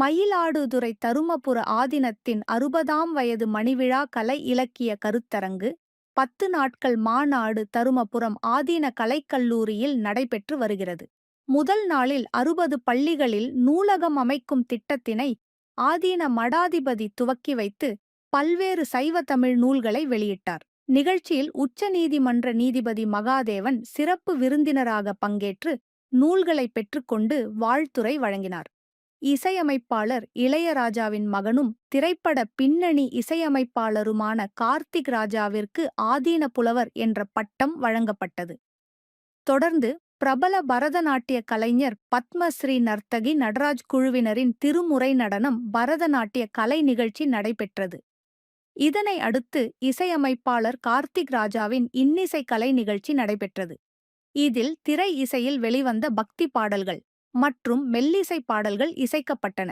மயிலாடுதுறை தருமபுர ஆதீனத்தின் அறுபதாம் வயது மணிவிழா கலை இலக்கிய கருத்தரங்கு பத்து நாட்கள் மாநாடு தருமபுரம் ஆதீன கலைக்கல்லூரியில் நடைபெற்று வருகிறது. முதல் நாளில் அறுபது பள்ளிகளில் நூலகம் அமைக்கும் திட்டத்தினை ஆதீன மடாதிபதி துவக்கி வைத்து பல்வேறு சைவ தமிழ் நூல்களை வெளியிட்டார். நிகழ்ச்சியில் உச்ச நீதிமன்ற நீதிபதி மகாதேவன் சிறப்பு விருந்தினராக பங்கேற்று நூல்களை பெற்றுக்கொண்டு வாழ்த்துரை வழங்கினார். இசையமைப்பாளர் இளையராஜாவின் மகனும் திரைப்பட பின்னணி இசையமைப்பாளருமான கார்த்திக் ராஜாவிற்கு ஆதீன புலவர் என்ற பட்டம் வழங்கப்பட்டது. தொடர்ந்து பிரபல பரதநாட்டிய கலைஞர் பத்மஸ்ரீ நர்த்தகி நடராஜ் குழுவினரின் திருமுறை நடனம் பரதநாட்டிய கலை நிகழ்ச்சி நடைபெற்றது. இதனை அடுத்து இசையமைப்பாளர் கார்த்திக் ராஜாவின் இன்னிசை கலை நிகழ்ச்சி நடைபெற்றது. இதில் திரை இசையில் வெளிவந்த பக்தி பாடல்கள் மற்றும் மெல்லிசை பாடல்கள் இசைக்கப்பட்டன.